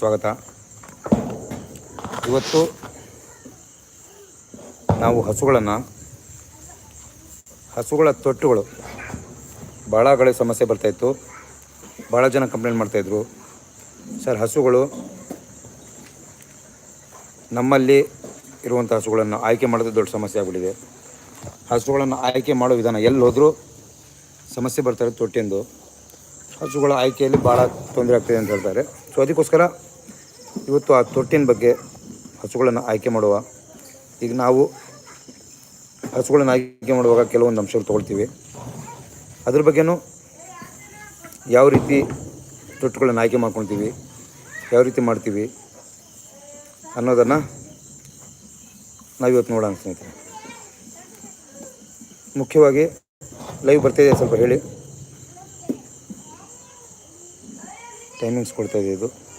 ಸ್ವಾಗತ. ಇವತ್ತು ನಾವು ಹಸುಗಳನ್ನು, ಹಸುಗಳ ತೊಟ್ಟುಗಳು, ಭಾಳ ಕಡೆ ಸಮಸ್ಯೆ ಬರ್ತಾಯಿತ್ತು ಭಾಳ ಜನ ಕಂಪ್ಲೇಂಟ್ ಮಾಡ್ತಾಯಿದ್ರು ಸರ್, ಹಸುಗಳು ನಮ್ಮಲ್ಲಿ ಇರುವಂಥ ಹಸುಗಳನ್ನು ಆಯ್ಕೆ ಮಾಡೋದು ದೊಡ್ಡ ಸಮಸ್ಯೆ ಆಗಿಬಿಟ್ಟಿದೆ. ಹಸುಗಳನ್ನು ಆಯ್ಕೆ ಮಾಡೋ ವಿಧಾನ ಎಲ್ಲಿ ಹೋದರೂ ಸಮಸ್ಯೆ ಬರ್ತಾರೆ ತೊಟ್ಟಿಂದು. ಹಸುಗಳ ಆಯ್ಕೆಯಲ್ಲಿ ಭಾಳ ತೊಂದರೆ ಆಗ್ತಿದೆ ಅಂತ ಹೇಳ್ತಾರೆ. ಸೊ ಅದಕ್ಕೋಸ್ಕರ ಇವತ್ತು ಆ ತೊಟ್ಟಿನ ಬಗ್ಗೆ ಹಸುಗಳನ್ನು ಆಯ್ಕೆ ಮಾಡುವ. ಈಗ ನಾವು ಹಸುಗಳನ್ನು ಆಯ್ಕೆ ಮಾಡುವಾಗ ಕೆಲವೊಂದು ಅಂಶಗಳು ತೊಗೊಳ್ತೀವಿ. ಅದ್ರ ಬಗ್ಗೆನೂ ಯಾವ ರೀತಿ ತೊಟ್ಟುಗಳನ್ನು ಆಯ್ಕೆ ಮಾಡ್ಕೊಳ್ತೀವಿ, ಯಾವ ರೀತಿ ಮಾಡ್ತೀವಿ ಅನ್ನೋದನ್ನು ನಾವಿವತ್ತು ನೋಡೋಣ ಸ್ನೇಹಿತರೆ. ಮುಖ್ಯವಾಗಿ ಲೈವ್ ಬರ್ತಾಯಿದೆ ಸ್ವಲ್ಪ ಹೇಳಿ. ಟೈಮಿಂಗ್ಸ್ ಕೊಡ್ತಾಯಿದೆ ಇದೆ ಇದು.